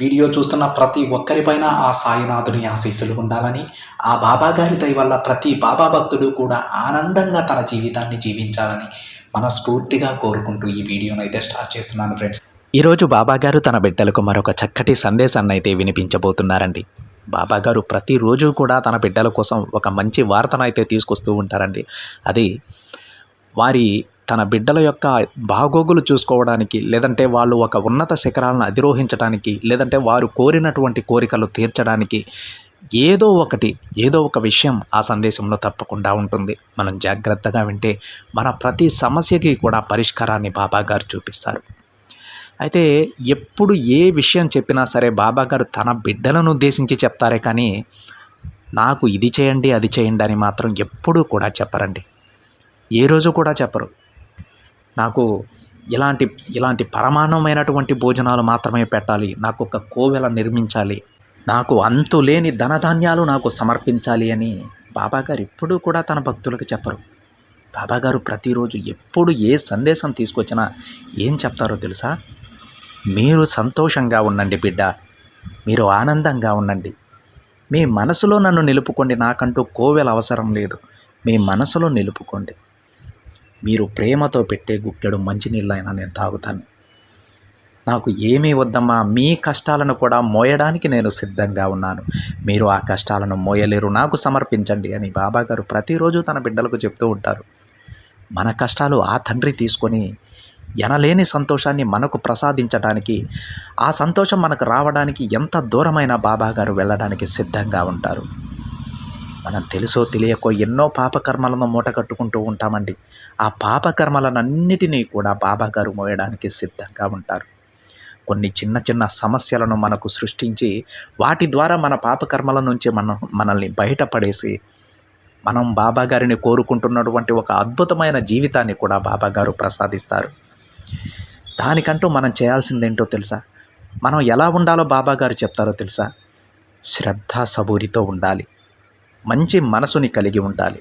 Video చూస్తున్న ప్రతి ఒక్కరిపైన ఆ సాయినాథుని ఆశీస్సులు ఉండాలని ఆ బాబా గారి దయ వల్ల ప్రతి బాబా భక్తుడు కూడా ఆనందంగా తన జీవితాన్ని జీవించాలని మనస్ఫూర్తిగా కోరుకుంటూ ఈ వీడియోను అయితే స్టార్ట్ చేస్తున్నాను ఫ్రెండ్స్. ఈరోజు బాబా గారు తన బిడ్డలకు మరొక చక్కటి సందేశాన్ని అయితే వినిపించబోతున్నారండి. బాబా గారు ప్రతిరోజు కూడా తన బిడ్డల కోసం ఒక మంచి వార్తను అయితే తీసుకొస్తూ ఉంటారండి. అది వారి తన బిడ్డల యొక్క బాగోగులు చూసుకోవడానికి లేదంటే వాళ్ళు ఒక ఉన్నత శిఖరాలను అధిరోహించడానికి లేదంటే వారు కోరినటువంటి కోరికలు తీర్చడానికి ఏదో ఒకటి ఏదో ఒక విషయం ఆ సందేశంలో తప్పకుండా ఉంటుంది. మనం జాగ్రత్తగా వింటే మన ప్రతి సమస్యకి కూడా పరిష్కారాన్ని బాబా గారు చూపిస్తారు. అయితే ఎప్పుడు ఏ విషయం చెప్పినా సరే బాబా గారు తన బిడ్డలను ఉద్దేశించి చెప్తారే కానీ నాకు ఇది చేయండి అది చేయండి అని మాత్రం ఎప్పుడూ కూడా చెప్పరండి. ఏ రోజు కూడా చెప్పరు. నాకు ఇలాంటి ఇలాంటి పరమాన్నమైనటువంటి భోజనాలు మాత్రమే పెట్టాలి. నాకు ఒక కోవెల నిర్మించాలి. నాకు అంతులేని ధనధాన్యాలు నాకు సమర్పించాలి అని బాబాగారు ఎప్పుడూ కూడా తన భక్తులకు చెప్పరు. బాబాగారు ప్రతిరోజు ఎప్పుడు ఏ సందేశం తీసుకొచ్చినా ఏం చెప్తారో తెలుసా? మీరు సంతోషంగా ఉండండి బిడ్డ. మీరు ఆనందంగా ఉండండి. మీ మనసులో నన్ను నిలుపుకోండి. నాకంటూ కోవెల అవసరం లేదు. మీ మనసులో నిలుపుకోండి. మీరు ప్రేమతో పెట్టే గుక్కెడు మంచినీళ్ళైనా నేను తాగుతాను. నాకు ఏమీ వద్దమ్మా మీ కష్టాలను కూడా మోయడానికి నేను సిద్ధంగా ఉన్నాను. మీరు ఆ కష్టాలను మోయలేరు నాకు సమర్పించండి అని బాబాగారు ప్రతిరోజు తన బిడ్డలకు చెప్తూ ఉంటారు. మన కష్టాలు ఆ తండ్రి తీసుకొని ఎనలేని సంతోషాన్ని మనకు ప్రసాదించడానికి ఆ సంతోషం మనకు రావడానికి ఎంత దూరమైన బాబాగారు వెళ్ళడానికి సిద్ధంగా ఉంటారు. మనం తెలుసో తెలియకో ఎన్నో పాపకర్మలను మూట కట్టుకుంటూ ఉంటామండి. ఆ పాపకర్మలనన్నిటినీ కూడా బాబాగారు మోయడానికి సిద్ధంగా ఉంటారు. కొన్ని చిన్న చిన్న సమస్యలను మనకు సృష్టించి వాటి ద్వారా మన పాపకర్మల నుంచి మనం మనల్ని బయటపడేసి మనం బాబాగారిని కోరుకుంటున్నటువంటి ఒక అద్భుతమైన జీవితాన్ని కూడా బాబాగారు ప్రసాదిస్తారు. దానికంటూ మనం చేయాల్సిందేంటో తెలుసా? మనం ఎలా ఉండాలో బాబాగారు చెప్తారో తెలుసా? శ్రద్ధ సబూరితో ఉండాలి. మంచి మనసుని కలిగి ఉండాలి.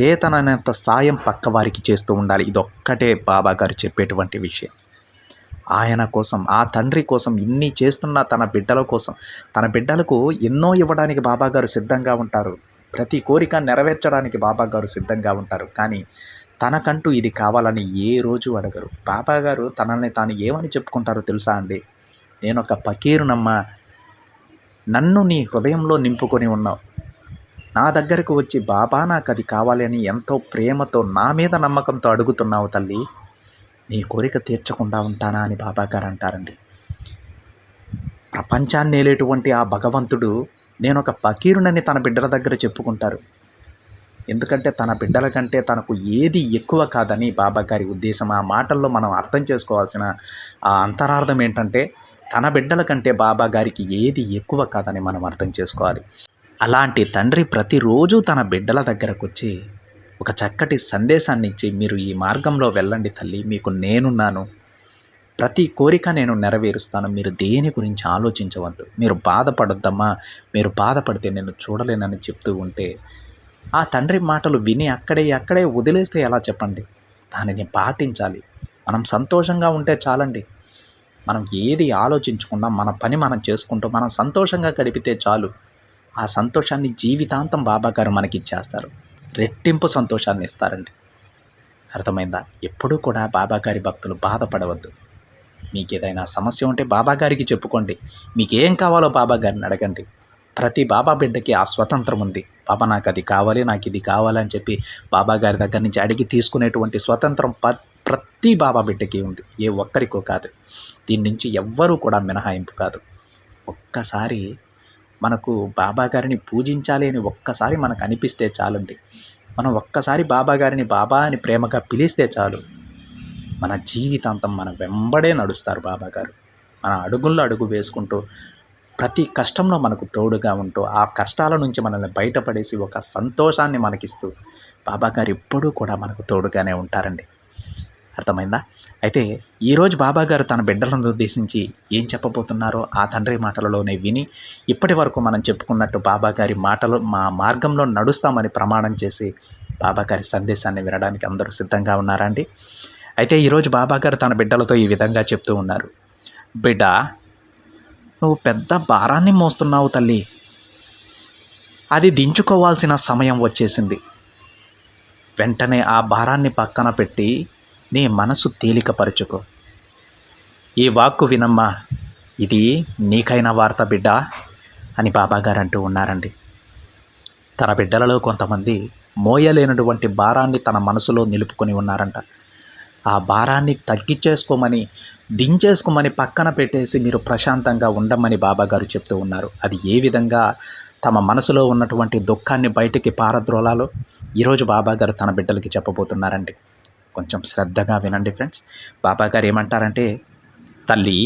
చేతనంత సాయం పక్కవారికి చేస్తూ ఉండాలి. ఇదొక్కటే బాబా గారు చెప్పేటువంటి విషయం. ఆయన కోసం ఆ తండ్రి కోసం ఇన్ని చేస్తున్న తన బిడ్డల కోసం తన బిడ్డలకు ఎన్నో ఇవ్వడానికి బాబా గారు సిద్ధంగా ఉంటారు. ప్రతి కోరిక నెరవేర్చడానికి బాబా గారు సిద్ధంగా ఉంటారు. కానీ తనకంటూ ఇది కావాలని ఏ రోజు అడగరు. బాబా గారు తనని తాను ఏమని చెప్పుకుంటారో తెలుసా అండి? నేను ఒక పకీరునమ్మ. నన్ను నీ హృదయంలో నింపుకొని ఉన్నావు. నా దగ్గరకు వచ్చి బాబా నాకు అది కావాలి అని ఎంతో ప్రేమతో నా మీద నమ్మకంతో అడుగుతున్నావు తల్లి. నీ కోరిక తీర్చకుండా ఉంటానా అని బాబా గారు అంటారండి. ప్రపంచాన్ని లేటువంటి ఆ భగవంతుడు నేను ఒక పకీరునని తన బిడ్డల దగ్గర చెప్పుకుంటారు. ఎందుకంటే తన బిడ్డల కంటే తనకు ఏది ఎక్కువ కాదని బాబా గారి ఉద్దేశం. ఆ మాటల్లో మనం అర్థం చేసుకోవాల్సిన ఆ అంతరార్థం ఏంటంటే తన బిడ్డల కంటే బాబా గారికి ఏది ఎక్కువ కాదని మనం అర్థం చేసుకోవాలి. అలాంటి తండ్రి ప్రతిరోజు తన బిడ్డల దగ్గరకు వచ్చి ఒక చక్కటి సందేశాన్ని ఇచ్చి మీరు ఈ మార్గంలో వెళ్ళండి తల్లి మీకు నేనున్నాను. ప్రతి కోరిక నేను నెరవేరుస్తాను. మీరు దేని గురించి ఆలోచించవద్దు. మీరు బాధపడొద్దమ్మా. మీరు బాధపడితే నేను చూడలేనని చెప్తూ ఉంటే ఆ తండ్రి మాటలు విని అక్కడే అక్కడే వదిలేస్తే ఎలా చెప్పండి? దానిని పాటించాలి. మనం సంతోషంగా ఉంటే చాలండి. మనం ఏది ఆలోచించకుండా మన పని మనం చేసుకుంటూ మనం సంతోషంగా గడిపితే చాలు. ఆ సంతోషాన్ని జీవితాంతం బాబా గారు మనకి ఇచ్చేస్తారు రెట్టింపు సంతోషాన్ని ఇస్తారండి. అర్థమైందా? ఎప్పుడూ కూడా బాబాగారి భక్తులు బాధపడవద్దు. మీకు ఏదైనా సమస్య ఉంటే బాబా గారికి చెప్పుకోండి. మీకు ఏం కావాలో బాబా గారిని అడగండి. ప్రతి బాబా బిడ్డకి ఆ స్వతంత్రం ఉంది. బాబా నాకు అది కావాలి నాకు ఇది కావాలని చెప్పి బాబా గారి దగ్గర నుంచి అడిగి తీసుకునేటువంటి స్వతంత్రం ప ప్రతి బాబా బిడ్డకి ఉంది. ఏ ఒక్కరికో కాదు. దీని నుంచి ఎవ్వరూ కూడా మినహాయింపు కాదు. ఒక్కసారి మనకు బాబా గారిని పూజించాలి అని ఒక్కసారి మనకు అనిపిస్తే చాలండి. మనం ఒక్కసారి బాబా గారిని బాబా అని ప్రేమగా పిలిస్తే చాలు. మన జీవితాంతం మన వెంబడే నడుస్తారు బాబా గారు. మన అడుగుల్లో అడుగు వేసుకుంటూ ప్రతి కష్టంలో మనకు తోడుగా ఉంటూ ఆ కష్టాల నుంచి మనల్ని బయటపడేసి ఒక సంతోషాన్ని మనకిస్తూ బాబాగారు ఎప్పుడూ కూడా మనకు తోడుగానే ఉంటారండి. అర్థమైందా? అయితే ఈరోజు బాబా గారు తన బిడ్డలను ఉద్దేశించి ఏం చెప్పబోతున్నారో ఆ తండ్రి మాటలలోనే విని ఇప్పటి వరకు మనం చెప్పుకున్నట్టు బాబా గారి మాటలు మా మార్గంలో నడుస్తామని ప్రమాణం చేసి బాబా గారి సందేశాన్ని వినడానికి అందరూ సిద్ధంగా ఉన్నారా అండి? అయితే ఈరోజు బాబా గారు తన బిడ్డలతో ఈ విధంగా చెప్తూ ఉన్నారు. బిడ్డ నువ్వు పెద్ద భారాన్ని మోస్తున్నావు తల్లి. అది దించుకోవాల్సిన సమయం వచ్చేసింది. వెంటనే ఆ భారాన్ని పక్కన పెట్టి నీ మనసు తేలికపరుచుకో. ఈ వాక్కు వినమ్మా. ఇది నీకైన వార్త బిడ్డ? అని బాబాగారు అంటూ ఉన్నారండి. తన బిడ్డలలో కొంతమంది మోయలేనటువంటి భారాన్ని తన మనసులో నిలుపుకొని ఉన్నారంట. ఆ భారాన్ని తగ్గించేసుకోమని దించేసుకోమని పక్కన పెట్టేసి మీరు ప్రశాంతంగా ఉండమని బాబాగారు చెప్తూ ఉన్నారు. అది ఏ విధంగా తమ మనసులో ఉన్నటువంటి దుఃఖాన్ని బయటికి పారద్రోలాలో? ఈరోజు బాబాగారు తన బిడ్డలకి చెప్పబోతున్నారండి. కొంచెం శ్రద్ధగా వినండి ఫ్రెండ్స్. బాబాగారు ఏమంటారంటే తల్లి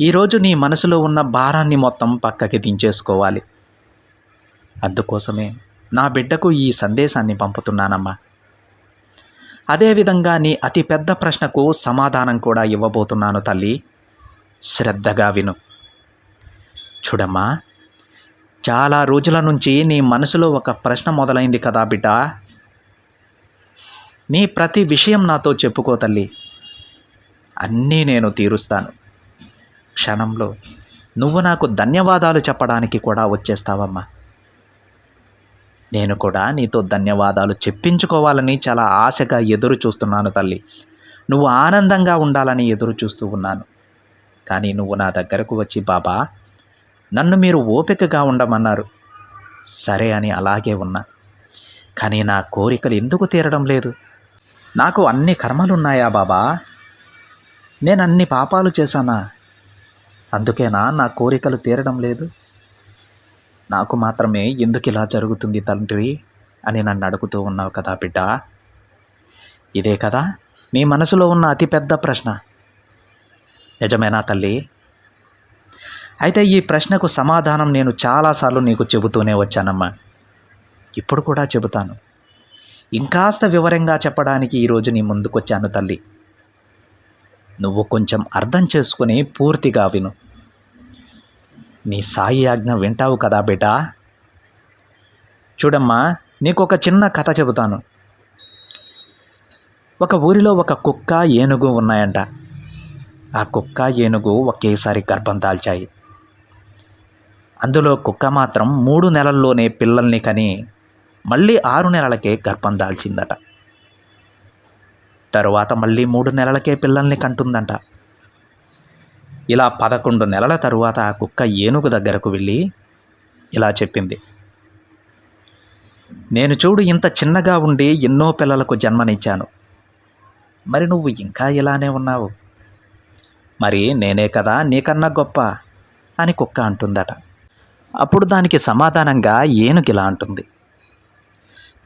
ఈరోజు నీ మనసులో ఉన్న భారాన్ని మొత్తం పక్కకి దించేసుకోవాలి. అందుకోసమే నా బిడ్డకు ఈ సందేశాన్ని పంపుతున్నానమ్మా. అదేవిధంగా నీ అతి పెద్ద ప్రశ్నకు సమాధానం కూడా ఇవ్వబోతున్నాను తల్లి. శ్రద్ధగా విను. చూడమ్మా చాలా రోజుల నుంచి నీ మనసులో ఒక ప్రశ్న మొదలైంది కదా బిడ్డ. నీ ప్రతి విషయం నాతో చెప్పుకో తల్లి. అన్నీ నేను తీరుస్తాను. క్షణంలో నువ్వు నాకు ధన్యవాదాలు చెప్పడానికి కూడా వచ్చేస్తావమ్మా. నేను కూడా నీతో ధన్యవాదాలు చెప్పించుకోవాలని చాలా ఆశగా ఎదురు చూస్తున్నాను తల్లి. నువ్వు ఆనందంగా ఉండాలని ఎదురు చూస్తూ ఉన్నాను. కానీ నువ్వు నా దగ్గరకు వచ్చి బాబా నన్ను మీరు ఓపికగా ఉండమన్నారు. సరే అని అలాగే ఉన్నా. కానీ నా కోరికలు ఎందుకు తీరడం లేదు? నాకు అన్ని కర్మలున్నాయా బాబా? నేను అన్ని పాపాలు చేశానా? అందుకేనా నా కోరికలు తీరడం లేదు. నాకు మాత్రమే ఎందుకు ఇలా జరుగుతుంది తండ్రి అని నన్ను అడుగుతూ ఉన్నావు కదా బిడ్డ. ఇదే కదా నీ మనసులో ఉన్న అతిపెద్ద ప్రశ్న. నిజమేనా తల్లి? అయితే ఈ ప్రశ్నకు సమాధానం నేను చాలాసార్లు నీకు చెబుతూనే వచ్చానమ్మా. ఇప్పుడు కూడా చెబుతాను. ఇంకాస్త వివరంగా చెప్పడానికి ఈరోజు నీ ముందుకొచ్చాను తల్లి. నువ్వు కొంచెం అర్థం చేసుకుని పూర్తిగా విను. నీ సాయి ఆజ్ఞ వింటావు కదా బేటా? చూడమ్మా నీకు ఒక చిన్న కథ చెబుతాను. ఒక ఊరిలో ఒక కుక్క ఏనుగు ఉన్నాయంట. ఆ కుక్క ఏనుగు ఒకేసారి గర్భం దాల్చాయి. అందులో కుక్క మాత్రం మూడు నెలల్లోనే పిల్లల్ని కని మళ్ళీ ఆరు నెలలకే గర్భం దాల్చిందట. తరువాత మళ్ళీ మూడు నెలలకే పిల్లల్ని కంటుందంట. ఇలా పదకొండు నెలల తరువాత ఆ కుక్క ఏనుగు దగ్గరకు వెళ్ళి ఇలా చెప్పింది. నేను చూడు ఇంత చిన్నగా ఉండి ఎన్నో పిల్లలకు జన్మనిచ్చాను. మరి నువ్వు ఇంకా ఇలానే ఉన్నావు? మరి నేనే కదా నీకన్నా గొప్ప అని కుక్క అంటుందట. అప్పుడు దానికి సమాధానంగా ఏనుగు ఇలా అంటుంది.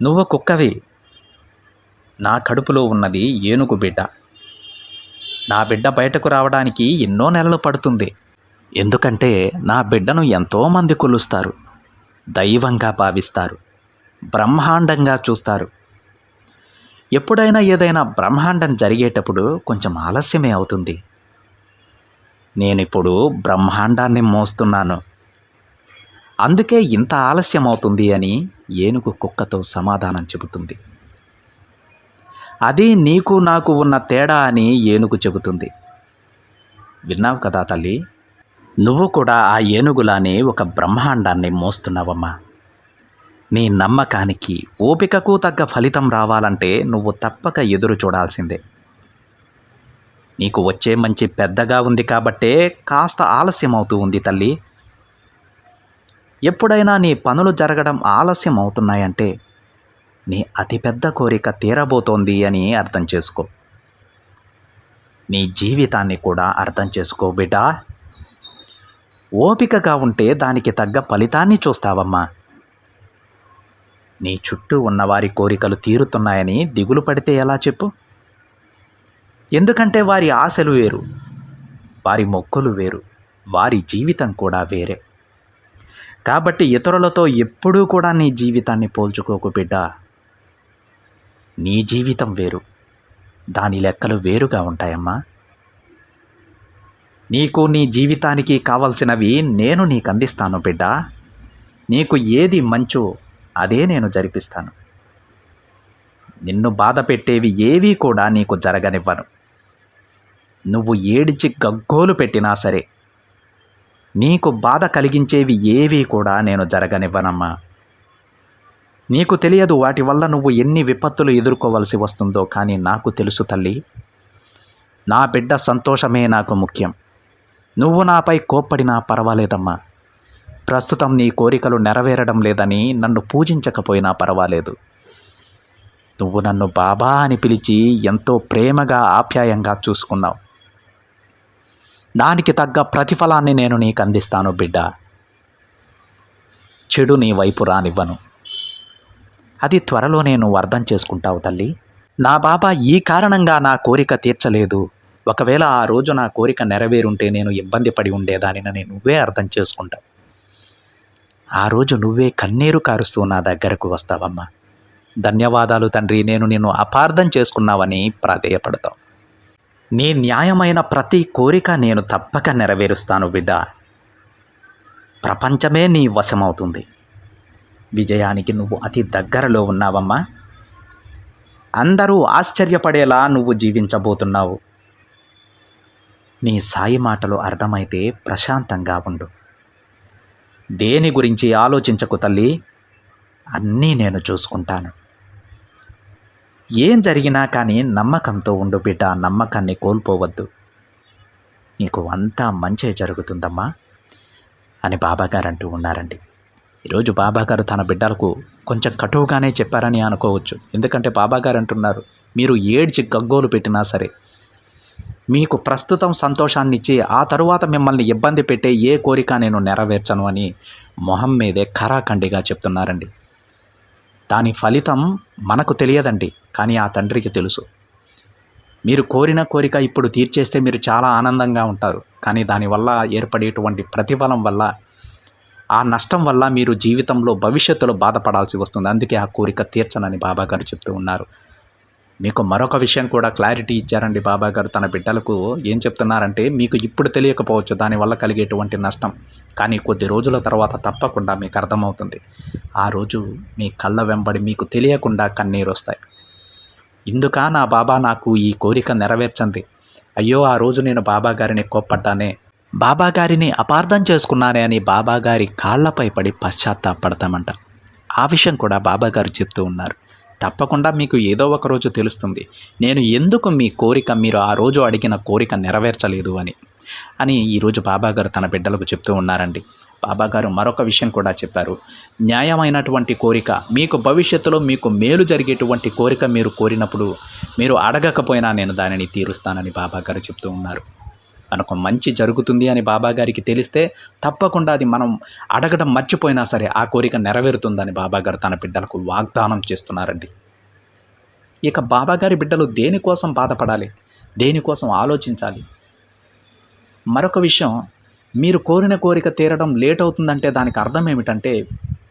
నువ్వు కుక్కవి. నా కడుపులో ఉన్నది ఏనుగు బిడ్డ. నా బిడ్డ బయటకు రావడానికి ఎన్నో నెలలు పడుతుంది. ఎందుకంటే నా బిడ్డను ఎంతోమంది కొలుస్తారు. దైవంగా భావిస్తారు. బ్రహ్మాండంగా చూస్తారు. ఎప్పుడైనా ఏదైనా బ్రహ్మాండం జరిగేటప్పుడు కొంచెం ఆలస్యమే అవుతుంది. నేనిప్పుడు బ్రహ్మాండాన్ని మోస్తున్నాను. అందుకే ఇంత ఆలస్యం అవుతుంది అని ఏనుగు కుక్కతో సమాధానం చెబుతుంది. అది నీకు నాకు ఉన్న తేడా అని ఏనుగు చెబుతుంది. విన్నావు కదా తల్లి? నువ్వు కూడా ఆ ఏనుగులానే ఒక బ్రహ్మాండాన్ని మోస్తున్నావమ్మా. నీ నమ్మకానికి ఓపికకు తగ్గ ఫలితం రావాలంటే నువ్వు తప్పక ఎదురు చూడాల్సిందే. నీకు వచ్చే మంచి పెద్దగా ఉంది కాబట్టే కాస్త ఆలస్యం అవుతూ ఉంది తల్లి. ఎప్పుడైనా నీ పనులు జరగడం ఆలస్యం అవుతున్నాయంటే నీ అతిపెద్ద కోరిక తీరబోతోంది అని అర్థం చేసుకో. నీ జీవితాన్ని కూడా అర్థం చేసుకో బిడ్డా. ఓపికగా ఉంటే దానికి తగ్గ ఫలితాన్ని చూస్తావమ్మా. నీ చుట్టూ ఉన్నవారి కోరికలు తీరుతున్నాయని దిగులు పడితే ఎలా చెప్పు? ఎందుకంటే వారి ఆశలు వేరు వారి మొక్కులు వేరు వారి జీవితం కూడా వేరే. కాబట్టి ఇతరులతో ఎప్పుడూ కూడా నీ జీవితాన్ని పోల్చుకోకు బిడ్డ. నీ జీవితం వేరు. దాని లెక్కలు వేరుగా ఉంటాయమ్మా. నీకు నీ జీవితానికి కావలసినవి నేను నీకు అందిస్తాను బిడ్డ. నీకు ఏది మంచో అదే నేను జరిపిస్తాను. నిన్ను బాధ పెట్టేవి ఏవీ కూడా నీకు జరగనివ్వను. నువ్వు ఏడిచి గగ్గోలు పెట్టినా సరే నీకు బాధ కలిగించేవి ఏవీ కూడా నేను జరగనివ్వనమ్మా. నీకు తెలియదు వాటి వల్ల నువ్వు ఎన్ని విపత్తులు ఎదుర్కోవలసి వస్తుందో కానీ నాకు తెలుసు తల్లి నా బిడ్డ సంతోషమే నాకు ముఖ్యం. నువ్వు నాపై కోప్పడినా పర్వాలేదమ్మా. ప్రస్తుతం నీ కోరికలు నెరవేరడం లేదని నన్ను పూజించకపోయినా పర్వాలేదు. నువ్వు నన్ను బాబా అని పిలిచి ఎంతో ప్రేమగా ఆప్యాయంగా చూసుకున్నావు. దానికి తగ్గ ప్రతిఫలాన్ని నేను నీకు అందిస్తాను బిడ్డ. చెడు నీ వైపు రానివ్వను. అది త్వరలో నేను అర్థం చేసుకుంటావు తల్లి. నా బాబా ఈ కారణంగా నా కోరిక తీర్చలేదు. ఒకవేళ ఆ రోజు నా కోరిక నెరవేరుంటే నేను ఇబ్బంది పడి ఉండేదానినని నువ్వే అర్థం చేసుకుంటావు ఆ రోజు నువ్వే కన్నీరు కారుస్తూ నా దగ్గరకు వస్తావమ్మా. ధన్యవాదాలు తండ్రి నేను నిన్ను అపార్థం చేసుకున్నావని ప్రాధేయపడతావు. నీ న్యాయమైన ప్రతి కోరిక నేను తప్పక నెరవేరుస్తాను బిడ్డ. ప్రపంచమే నీ వశమవుతుంది. విజయానికి నువ్వు అతి దగ్గరలో ఉన్నావమ్మా. అందరూ ఆశ్చర్యపడేలా నువ్వు జీవించబోతున్నావు. నీ సాయి మాటలు అర్థమైతే ప్రశాంతంగా ఉండు. దేని గురించి ఆలోచించకు తల్లి? అన్నీ నేను చూసుకుంటాను. ఏం జరిగినా కానీ నమ్మకంతో ఉండు బిడ్డ నమ్మకాన్ని కోల్పోవద్దు. నీకు అంతా మంచి జరుగుతుందమ్మా అని బాబాగారు అంటూ ఉన్నారండి. ఈరోజు బాబాగారు తన బిడ్డలకు కొంచెం కటువుగానే చెప్పారని అనుకోవచ్చు. ఎందుకంటే బాబాగారు అంటున్నారు మీరు ఏడ్చి గగ్గోలు పెట్టినా సరే మీకు ప్రస్తుతం సంతోషాన్ని ఇచ్చి ఆ తరువాత మిమ్మల్ని ఇబ్బంది పెట్టే ఏ కోరిక నేను నెరవేర్చను అని మొహం మీదే ఖరాఖండిగా చెప్తున్నారండి. దాని ఫలితం మనకు తెలియదండి కానీ ఆ తండ్రికి తెలుసు. మీరు కోరిన కోరిక ఇప్పుడు తీర్చేస్తే మీరు చాలా ఆనందంగా ఉంటారు కానీ దానివల్ల ఏర్పడేటువంటి ప్రతిఫలం వల్ల ఆ నష్టం వల్ల మీరు జీవితంలో భవిష్యత్తులో బాధపడాల్సి వస్తుంది. అందుకే ఆ కోరిక తీర్చనని బాబా గారు చెప్తూ ఉన్నారు. మీకు మరొక విషయం కూడా క్లారిటీ ఇచ్చారండి బాబా గారు. తన బిడ్డలకు ఏం చెప్తున్నారంటే మీకు ఇప్పుడు తెలియకపోవచ్చు దానివల్ల కలిగేటువంటి నష్టం. కానీ కొద్ది రోజుల తర్వాత తప్పకుండా మీకు అర్థమవుతుంది. ఆ రోజు మీ కళ్ళ వెంబడి మీకు తెలియకుండా కన్నీరు వస్తాయి. ఇందుక నా బాబా నాకు ఈ కోరిక నెరవేర్చింది. అయ్యో ఆ రోజు నేను బాబా గారిని కోప్పడ్డానే. బాబా గారిని అపార్థం చేసుకున్నానే అని బాబా గారి కాళ్ళపై పడి పశ్చాత్తాపడతామంట. ఆ విషయం కూడా బాబా గారు చెప్తూ ఉన్నారు. తప్పకుండా మీకు ఏదో ఒక రోజు తెలుస్తుంది. నేను ఎందుకు మీ కోరిక మీరు ఆ రోజు అడిగిన కోరిక నెరవేర్చలేదు అని. అని ఈరోజు బాబాగారు తన బిడ్డలకు చెప్తూ ఉన్నారండి. బాబాగారు మరొక విషయం కూడా చెప్పారు. న్యాయమైనటువంటి కోరిక మీకు భవిష్యత్తులో మీకు మేలు జరిగేటువంటి కోరిక మీరు కోరినప్పుడు మీరు అడగకపోయినా నేను దానిని తీరుస్తానని బాబాగారు చెప్తూ ఉన్నారు. మనకు మంచి జరుగుతుంది అని బాబా గారికి తెలిస్తే తప్పకుండా అది మనం అడగడం మర్చిపోయినా సరే ఆ కోరిక నెరవేరుతుందని బాబా గారు తన బిడ్డలకు వాగ్దానం చేస్తున్నారండి. ఇక బాబాగారి బిడ్డలు దేనికోసం బాధపడాలి? దేనికోసం ఆలోచించాలి? మరొక విషయం మీరు కోరిన కోరిక తీరడం లేట్ అవుతుందంటే దానికి అర్థం ఏమిటంటే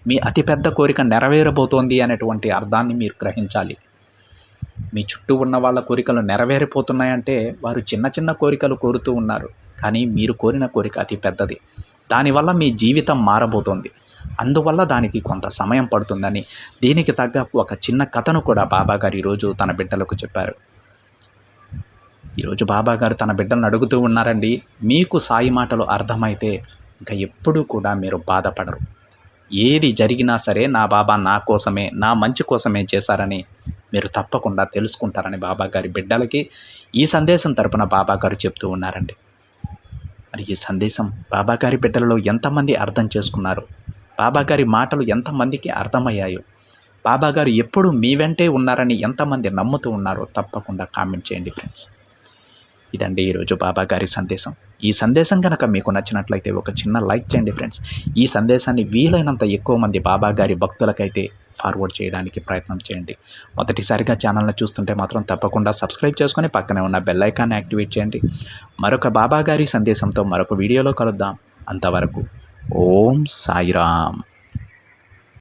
మీ అతిపెద్ద కోరిక నెరవేరబోతోంది అనేటువంటి అర్థాన్ని మీరు గ్రహించాలి. మీ చుట్టూ ఉన్న వాళ్ళ కోరికలు నెరవేరిపోతున్నాయంటే వారు చిన్న చిన్న కోరికలు కోరుతూ ఉన్నారు. కానీ మీరు కోరిన కోరిక అతి పెద్దది. దానివల్ల మీ జీవితం మారబోతోంది. అందువల్ల దానికి కొంత సమయం పడుతుందని దీనికి తగ్గ ఒక చిన్న కథను కూడా బాబాగారు ఈరోజు తన బిడ్డలకు చెప్పారు. ఈరోజు బాబాగారు తన బిడ్డలను అడుగుతూ ఉన్నారండి మీకు సాయి మాటలు అర్థమైతే ఇంకా ఎప్పుడూ కూడా మీరు బాధపడరు. ఏది జరిగినా సరే నా బాబా నా కోసమే నా మంచి కోసమే చేశారని మీరు తప్పకుండా తెలుసుకుంటారని బాబా గారి బిడ్డలకి ఈ సందేశం తరపున బాబా గారు చెప్తూ ఉన్నారండి. మరి ఈ సందేశం బాబా గారి బిడ్డలలో ఎంతమంది అర్థం చేసుకున్నారు? బాబా గారి మాటలు ఎంతమందికి అర్థమయ్యాయో? బాబా గారు ఎప్పుడు మీ వెంటే ఉన్నారని ఎంతమంది నమ్ముతూ ఉన్నారో తప్పకుండా కామెంట్ చేయండి ఫ్రెండ్స్. ఇదండి ఈరోజు బాబా గారి సందేశం. ఈ సందేశం కనుక మీకు నచ్చినట్లయితే ఒక చిన్న లైక్ చేయండి ఫ్రెండ్స్. ఈ సందేశాన్ని వీలైనంత ఎక్కువ మంది బాబా గారి భక్తులకైతే ఫార్వర్డ్ చేయడానికి ప్రయత్నం చేయండి. మొదటిసారిగా ఛానల్ని చూస్తుంటే మాత్రం తప్పకుండా సబ్స్క్రైబ్ చేసుకొని పక్కనే ఉన్న బెల్ ఐకాన్ని యాక్టివేట్ చేయండి. మరొక బాబా గారి సందేశంతో మరొక వీడియోలో కలుద్దాం. అంతవరకు ఓం సాయిరామ్.